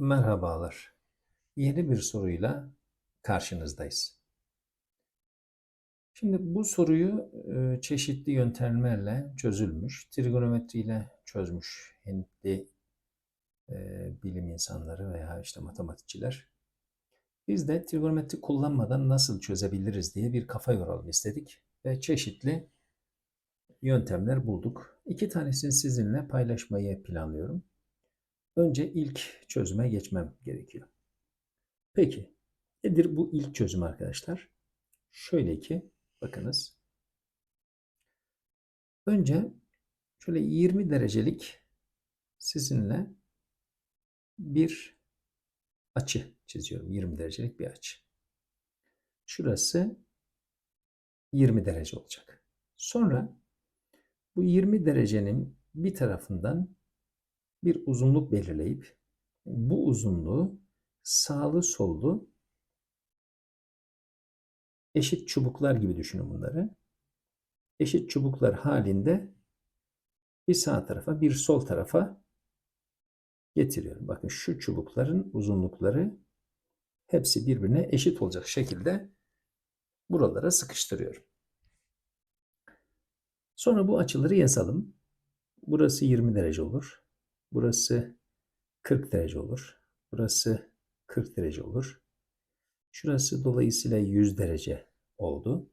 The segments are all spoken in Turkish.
Merhabalar. Yeni bir soruyla karşınızdayız. Şimdi bu soruyu e, çeşitli yöntemlerle çözülmüş, trigonometriyle çözmüş Hintli e, bilim insanları veya işte matematikçiler. Biz de trigonometri kullanmadan nasıl çözebiliriz diye bir kafa yoralım istedik ve çeşitli yöntemler bulduk. İki tanesini sizinle paylaşmayı planlıyorum. Önce ilk çözüme geçmem gerekiyor. Peki nedir bu ilk çözüm arkadaşlar? Şöyle ki bakınız. Önce şöyle 20 derecelik sizinle bir açı çiziyorum. 20 derecelik bir açı. Şurası 20 derece olacak. Sonra bu 20 derecenin bir tarafından bir uzunluk belirleyip bu uzunluğu sağlı sollu eşit çubuklar gibi düşünün bunları. Eşit çubuklar halinde bir sağ tarafa bir sol tarafa getiriyorum. Bakın şu çubukların uzunlukları hepsi birbirine eşit olacak şekilde buralara sıkıştırıyorum. Sonra bu açıları yazalım. Burası 20 derece olur. Burası 40 derece olur. Burası 40 derece olur. Şurası dolayısıyla 100 derece oldu.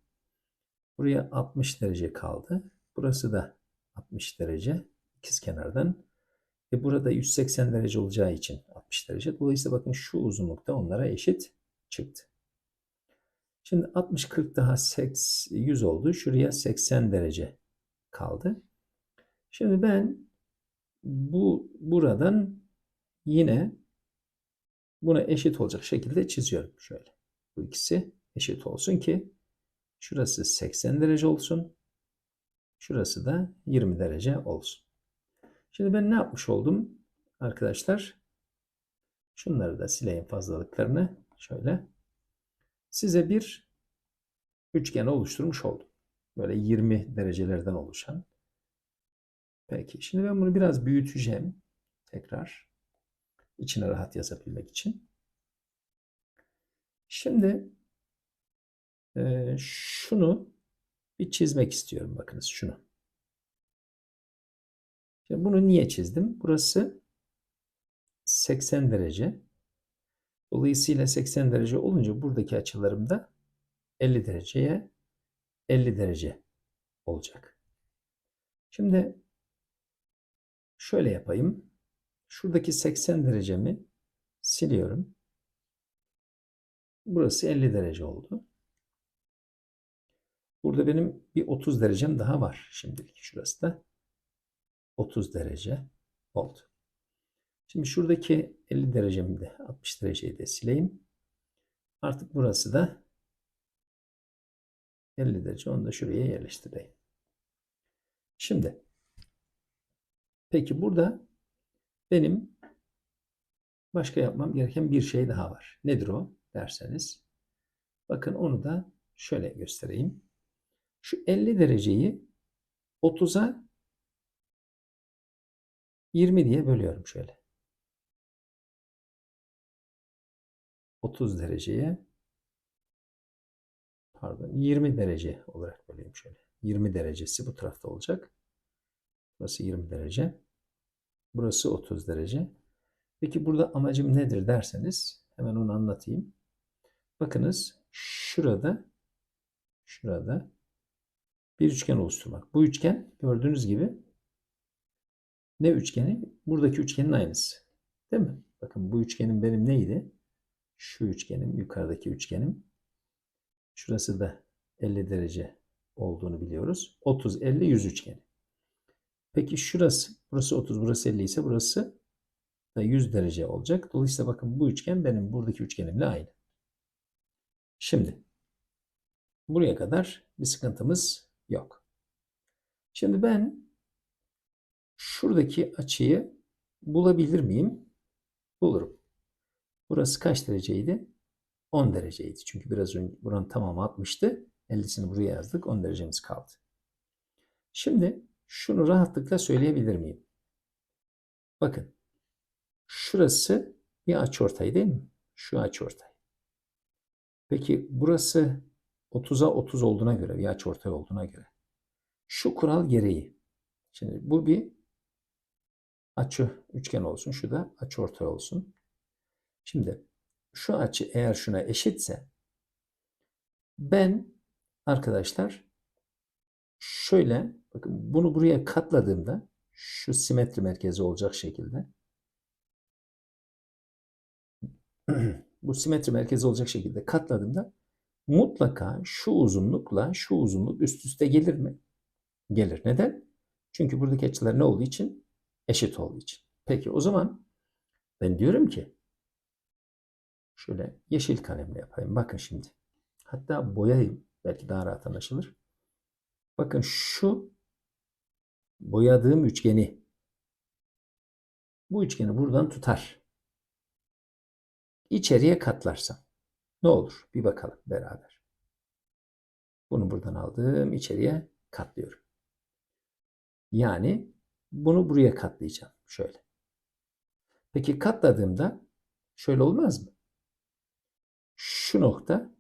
Buraya 60 derece kaldı. Burası da 60 derece ikiz kenardan. Ve burada 180 derece olacağı için 60 derece. Dolayısıyla bakın şu uzunlukta onlara eşit çıktı. Şimdi 60 40 daha 100 oldu. Şuraya 80 derece kaldı. Şimdi ben bu buradan yine buna eşit olacak şekilde çiziyorum şöyle. Bu ikisi eşit olsun ki şurası 80 derece olsun. Şurası da 20 derece olsun. Şimdi ben ne yapmış oldum arkadaşlar? Şunları da sileyim fazlalıklarını. Şöyle. Size bir üçgen oluşturmuş oldum. Böyle 20 derecelerden oluşan. Peki. Şimdi ben bunu biraz büyüteceğim. Tekrar. içine rahat yazabilmek için. Şimdi e, şunu bir çizmek istiyorum. Bakınız şunu. Şimdi bunu niye çizdim? Burası 80 derece. Dolayısıyla 80 derece olunca buradaki açılarım da 50 dereceye 50 derece olacak. Şimdi Şöyle yapayım. Şuradaki 80 derecemi siliyorum. Burası 50 derece oldu. Burada benim bir 30 derecem daha var şimdilik. Şurası da 30 derece oldu. Şimdi şuradaki 50 derecemi de 60 dereceyi de sileyim. Artık burası da 50 derece. Onu da şuraya yerleştireyim. Şimdi Peki burada benim başka yapmam gereken bir şey daha var. Nedir o derseniz. Bakın onu da şöyle göstereyim. Şu 50 dereceyi 30'a 20 diye bölüyorum şöyle. 30 dereceye pardon 20 derece olarak böleyim şöyle. 20 derecesi bu tarafta olacak. Burası 20 derece. Burası 30 derece. Peki burada amacım nedir derseniz hemen onu anlatayım. Bakınız şurada şurada bir üçgen oluşturmak. Bu üçgen gördüğünüz gibi ne üçgeni? Buradaki üçgenin aynısı. Değil mi? Bakın bu üçgenin benim neydi? Şu üçgenim, yukarıdaki üçgenim. Şurası da 50 derece olduğunu biliyoruz. 30, 50, 100 üçgeni. Peki şurası, burası 30, burası 50 ise burası da 100 derece olacak. Dolayısıyla bakın bu üçgen benim buradaki üçgenimle aynı. Şimdi buraya kadar bir sıkıntımız yok. Şimdi ben şuradaki açıyı bulabilir miyim? Bulurum. Burası kaç dereceydi? 10 dereceydi. Çünkü biraz önce buranın tamamı 60'tı. 50'sini buraya yazdık. 10 derecemiz kaldı. Şimdi şunu rahatlıkla söyleyebilir miyim? Bakın. Şurası bir açıortay değil mi? Şu açıortay. Peki burası 30'a 30 olduğuna göre bir açıortay olduğuna göre şu kural gereği şimdi bu bir açı üçgen olsun. Şu da açıortay olsun. Şimdi şu açı eğer şuna eşitse ben arkadaşlar şöyle bakın bunu buraya katladığımda şu simetri merkezi olacak şekilde bu simetri merkezi olacak şekilde katladığımda mutlaka şu uzunlukla şu uzunluk üst üste gelir mi? Gelir. Neden? Çünkü buradaki açılar ne olduğu için? Eşit olduğu için. Peki o zaman ben diyorum ki şöyle yeşil kalemle yapayım. Bakın şimdi. Hatta boyayayım. Belki daha rahat anlaşılır. Bakın şu boyadığım üçgeni bu üçgeni buradan tutar. İçeriye katlarsam ne olur? Bir bakalım beraber. Bunu buradan aldım. içeriye katlıyorum. Yani bunu buraya katlayacağım. Şöyle. Peki katladığımda şöyle olmaz mı? Şu nokta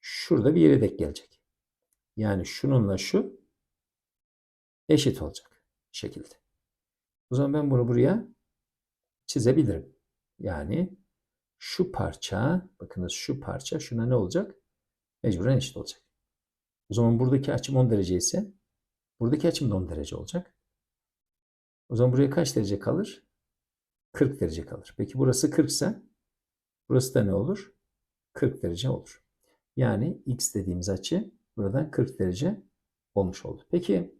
şurada bir yere denk gelecek. Yani şununla şu eşit olacak şekilde. O zaman ben bunu buraya çizebilirim. Yani şu parça, bakınız şu parça şuna ne olacak? Mecburen eşit olacak. O zaman buradaki açım 10 derece ise buradaki açım da 10 derece olacak. O zaman buraya kaç derece kalır? 40 derece kalır. Peki burası 40 ise burası da ne olur? 40 derece olur. Yani x dediğimiz açı buradan 40 derece olmuş oldu. Peki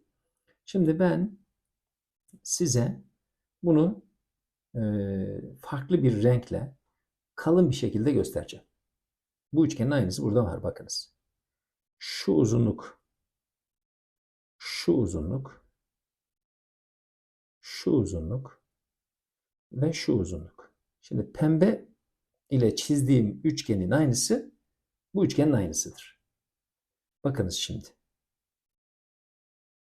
şimdi ben size bunu e, farklı bir renkle kalın bir şekilde göstereceğim. Bu üçgenin aynısı burada var bakınız. Şu uzunluk, şu uzunluk, şu uzunluk ve şu uzunluk. Şimdi pembe ile çizdiğim üçgenin aynısı bu üçgenin aynısıdır. Bakınız şimdi.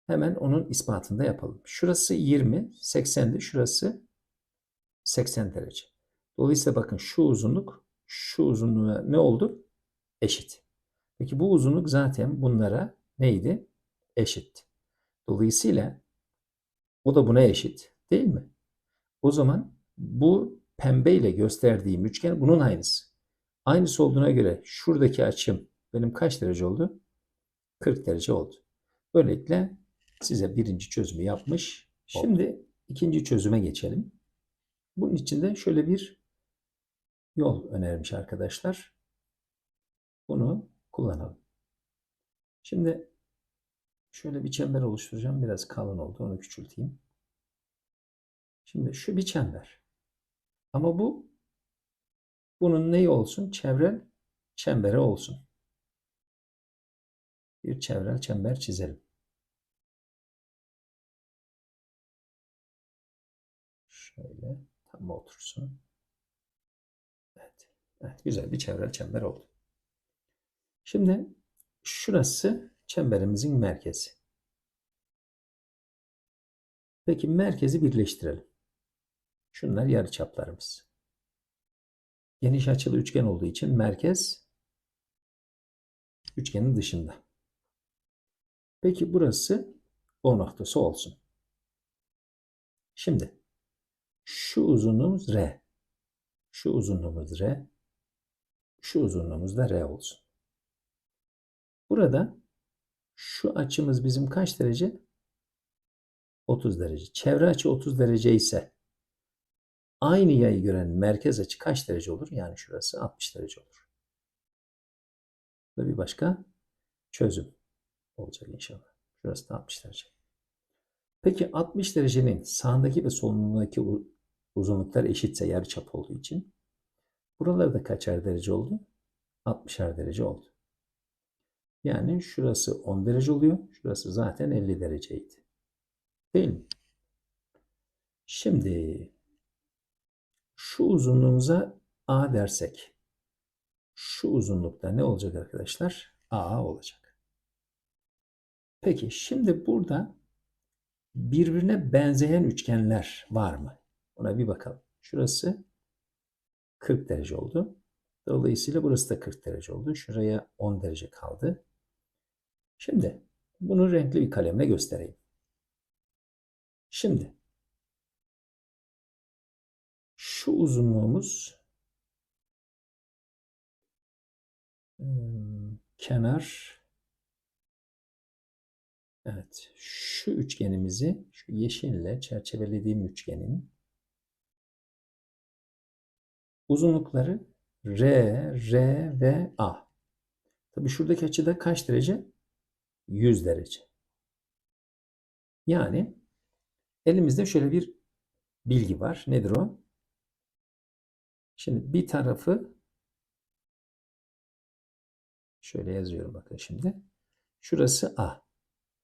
Hemen onun ispatını da yapalım. Şurası 20, 80'di. Şurası 80 derece. Dolayısıyla bakın şu uzunluk şu uzunluğa ne oldu? Eşit. Peki bu uzunluk zaten bunlara neydi? Eşit. Dolayısıyla o da buna eşit değil mi? O zaman bu pembe ile gösterdiğim üçgen bunun aynısı. Aynısı olduğuna göre şuradaki açım benim kaç derece oldu? 40 derece oldu. Böylelikle size birinci çözümü yapmış. Şimdi ikinci çözüme geçelim. Bunun için de şöyle bir yol önermiş arkadaşlar. Bunu kullanalım. Şimdi şöyle bir çember oluşturacağım. Biraz kalın oldu. Onu küçülteyim. Şimdi şu bir çember. Ama bu bunun neyi olsun? Çevrel çembere olsun. Bir çevrel çember çizelim. Şöyle tam otursun. Evet. evet. Güzel bir çevrel çember oldu. Şimdi şurası çemberimizin merkezi. Peki merkezi birleştirelim. Şunlar yarıçaplarımız. Geniş açılı üçgen olduğu için merkez üçgenin dışında. Peki burası O noktası olsun. Şimdi şu uzunluğumuz R. Şu uzunluğumuz R. Şu uzunluğumuz da R olsun. Burada şu açımız bizim kaç derece? 30 derece. Çevre açı 30 derece ise aynı yayı gören merkez açı kaç derece olur? Yani şurası 60 derece olur. Bu bir başka çözüm olacak inşallah. Şurası da 60 derece. Peki 60 derecenin sağındaki ve solundaki uzunluklar eşitse yarıçap olduğu için buralarda kaçar derece oldu? 60'ar derece oldu. Yani şurası 10 derece oluyor. Şurası zaten 50 dereceydi. Değil mi? Şimdi şu uzunluğumuza A dersek şu uzunlukta ne olacak arkadaşlar? A olacak. Peki şimdi burada birbirine benzeyen üçgenler var mı? Ona bir bakalım. Şurası 40 derece oldu. Dolayısıyla burası da 40 derece oldu. Şuraya 10 derece kaldı. Şimdi bunu renkli bir kalemle göstereyim. Şimdi şu uzunluğumuz hmm, kenar Evet, şu üçgenimizi şu yeşille çerçevelediğim üçgenin uzunlukları R, R ve A. Tabii şuradaki açıda kaç derece? 100 derece. Yani elimizde şöyle bir bilgi var. Nedir o? Şimdi bir tarafı şöyle yazıyorum bakın şimdi. Şurası A.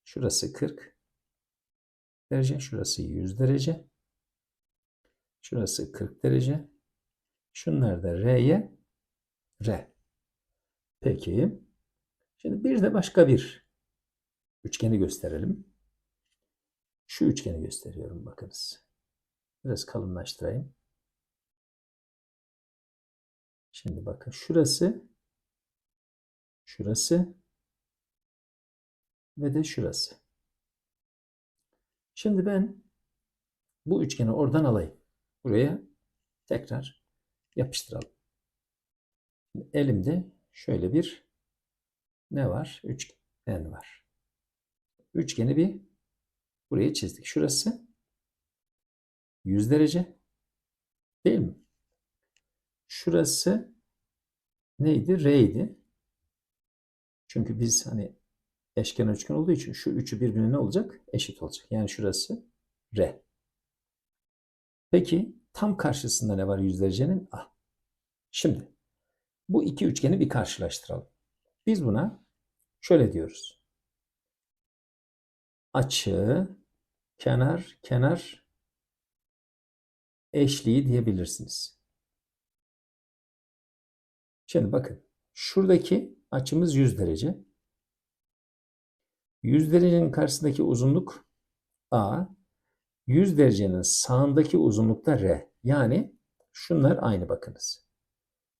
Şurası 40 derece. Şurası 100 derece. Şurası 40 derece. Şunlar da R'ye R. Peki. Şimdi bir de başka bir üçgeni gösterelim. Şu üçgeni gösteriyorum bakınız. Biraz kalınlaştırayım. Şimdi bakın şurası şurası ve de şurası. Şimdi ben bu üçgeni oradan alayım. Buraya tekrar yapıştıralım. Elimde şöyle bir ne var? Üçgen var. Üçgeni bir buraya çizdik. Şurası 100 derece değil mi? Şurası neydi? R idi. Çünkü biz hani eşkenar üçgen olduğu için şu üçü birbirine ne olacak? Eşit olacak. Yani şurası R. Peki tam karşısında ne var 100 derecenin? A. Şimdi bu iki üçgeni bir karşılaştıralım. Biz buna şöyle diyoruz. Açı, kenar, kenar eşliği diyebilirsiniz. Şimdi bakın. Şuradaki açımız 100 derece. 100 derecenin karşısındaki uzunluk A. 100 derecenin sağındaki uzunluk da R. Yani şunlar aynı bakınız.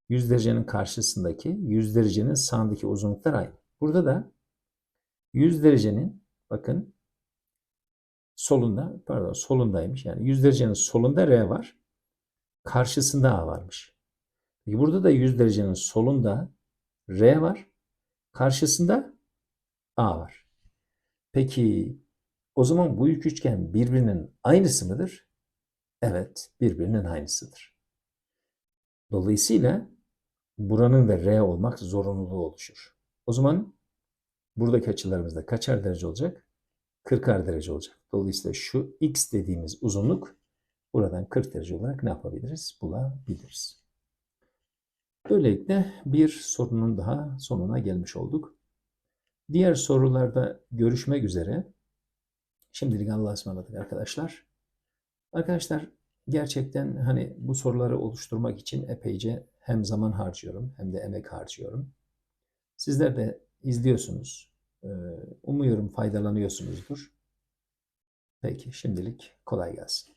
100 derecenin karşısındaki 100 derecenin sağındaki uzunluklar aynı. Burada da 100 derecenin bakın solunda pardon solundaymış. Yani 100 derecenin solunda R var. Karşısında A varmış. Peki burada da 100 derecenin solunda R var. Karşısında A var. Peki o zaman bu iki üçgen birbirinin aynısı mıdır? Evet, birbirinin aynısıdır. Dolayısıyla buranın da R olmak zorunluluğu oluşur. O zaman buradaki açılarımızda kaçar derece olacak? 40'ar derece olacak. Dolayısıyla şu x dediğimiz uzunluk buradan 40 derece olarak ne yapabiliriz? Bulabiliriz. Böylelikle bir sorunun daha sonuna gelmiş olduk. Diğer sorularda görüşmek üzere. Şimdilik Allah'a ısmarladık arkadaşlar. Arkadaşlar gerçekten hani bu soruları oluşturmak için epeyce hem zaman harcıyorum hem de emek harcıyorum. Sizler de izliyorsunuz. Ee, umuyorum faydalanıyorsunuzdur. Peki şimdilik kolay gelsin.